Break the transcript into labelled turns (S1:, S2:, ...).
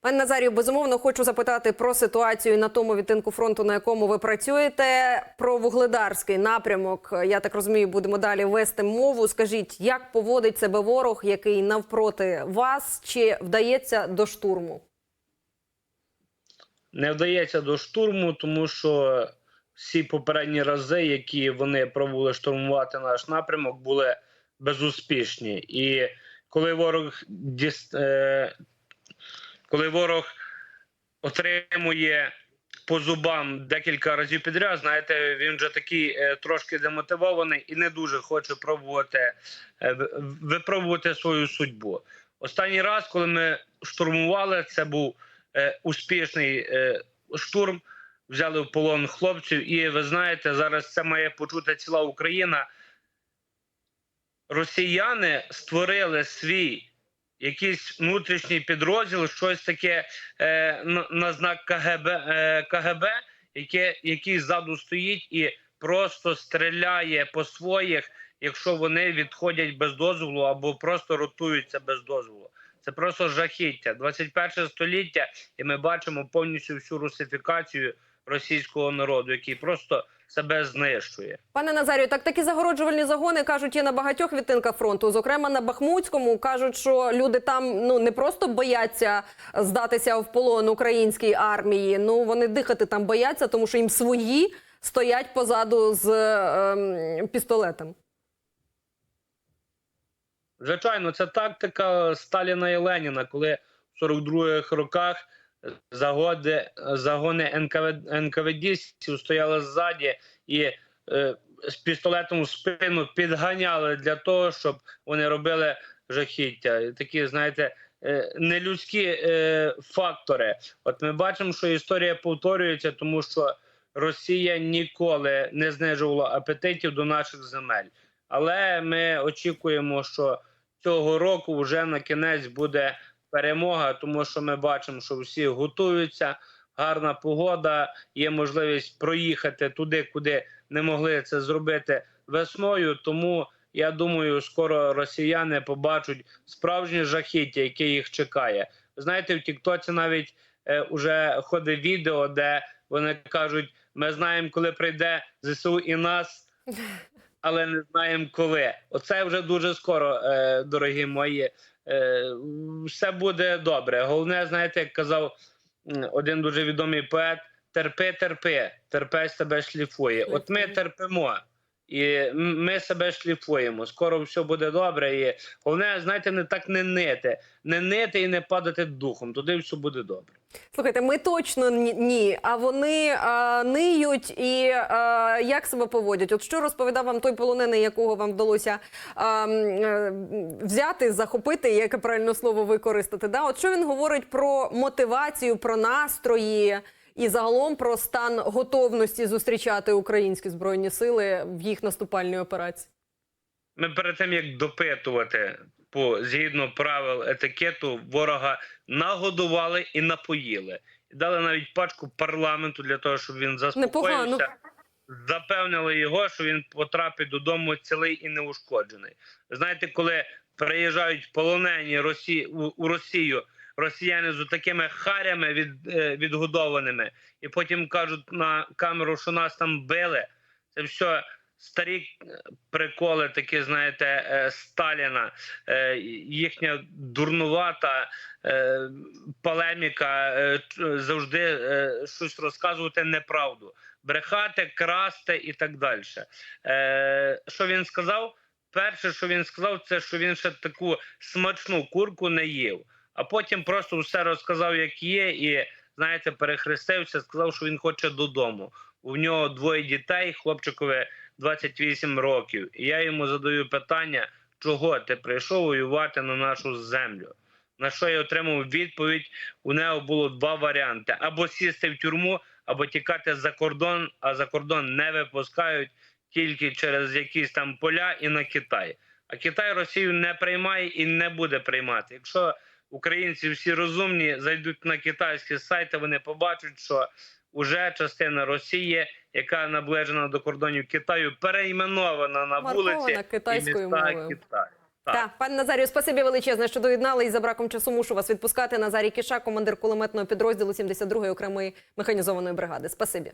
S1: Пане Назарію, безумовно, хочу запитати про ситуацію на тому відтинку фронту, на якому ви працюєте. Про вугледарський напрямок. Я так розумію, будемо далі вести мову. Скажіть, як поводить себе ворог, який навпроти вас, чи вдається до штурму?
S2: не вдається до штурму, тому що всі попередні рази, які вони пробували штурмувати наш напрямок, були безуспішні. І коли ворог діс... коли ворог отримує по зубам декілька разів підряд, знаєте, він вже такий е, трошки демотивований і не дуже хоче пробувати е, випробувати свою судьбу. Останній раз, коли ми штурмували, це був е, успішний е, штурм. Взяли в полон хлопців, і ви знаєте, зараз це має почути ціла Україна. Росіяни створили свій якийсь внутрішній підрозділ, щось таке е, на, на знак КГБ, е, КГБ, яке, який ззаду стоїть і просто стріляє по своїх, якщо вони відходять без дозволу або просто ротуються без дозволу. Це просто жахіття. 21 століття, і ми бачимо повністю всю русифікацію російського народу, який просто себе знищує.
S1: Пане Назарію, так такі загороджувальні загони кажуть є на багатьох відтинках фронту. Зокрема, на Бахмутському кажуть, що люди там ну не просто бояться здатися в полон українській армії. Ну вони дихати там бояться, тому що їм свої стоять позаду з ем, пістолетом.
S2: Звичайно, це тактика Сталіна і Леніна, коли в 42-х роках загоди, загони НКВ, НКВДістів стояли ззаді і е, з пістолетом в спину підганяли для того, щоб вони робили жахіття. Такі, знаєте, е, нелюдські е, фактори. От ми бачимо, що історія повторюється, тому що Росія ніколи не знижувала апетитів до наших земель. Але ми очікуємо, що цього року вже на кінець буде перемога, тому що ми бачимо, що всі готуються. Гарна погода, є можливість проїхати туди, куди не могли це зробити весною. Тому я думаю, скоро росіяни побачать справжнє жахіття, яке їх чекає. Знаєте, в Тіктоці навіть е, уже ходить відео, де вони кажуть: ми знаємо, коли прийде ЗСУ і нас але не знаємо коли. Оце вже дуже скоро, е, дорогі мої. Е, все буде добре. Головне, знаєте, як казав один дуже відомий поет: терпи, терпи, терпець себе шліфує. От ми терпимо. І ми себе шліфуємо. Скоро все буде добре. І головне, знаєте, не так не нити, не нити і не падати духом. Туди все буде добре.
S1: Слухайте, ми точно ні-. А вони а, ниють і а, як себе поводять? От що розповідав вам той полонений, якого вам вдалося а, е, взяти, захопити, яке правильно слово використати? Да? От що він говорить про мотивацію, про настрої і загалом про стан готовності зустрічати українські збройні сили в їх наступальній операції?
S2: Ми перед тим як допитувати по згідно правил етикету, ворога нагодували і напоїли, і дали навіть пачку парламенту для того, щоб він заспокоївся.
S1: Непогано.
S2: Запевнили його, що він потрапить додому цілий і неушкоджений. Знаєте, коли приїжджають полонені Росі... у у Росію росіяни з такими харями від... е, відгодованими, і потім кажуть на камеру, що нас там били. Це все старі е, приколи, такі, знаєте, е, Сталіна, їхня дурнувата полеміка, завжди щось розказувати неправду, брехати, красти і так далі. Що він сказав? Перше, що він сказав, це що він ще таку смачну курку не їв, а потім просто все розказав, як є, і знаєте, перехрестився, сказав, що він хоче додому. У нього двоє дітей, хлопчикові 28 років. І я йому задаю питання, чого ти прийшов воювати на нашу землю. На що я отримав відповідь? У нього було два варіанти: або сісти в тюрму, або тікати за кордон, а за кордон не випускають тільки через якісь там поля і на Китай. А Китай Росію не приймає і не буде приймати. Якщо українці всі розумні зайдуть на китайські сайти, вони побачать, що уже частина Росії, яка наближена до кордонів Китаю, перейменована на
S1: Маркована
S2: вулиці і
S1: китайською
S2: міста
S1: мовою.
S2: Китаю. Так.
S1: Так, пане Назарію, спасибі величезне, що доєднали і за браком часу мушу вас відпускати. Назарій Кіша, командир кулеметного підрозділу 72-ї окремої механізованої бригади. Спасибі.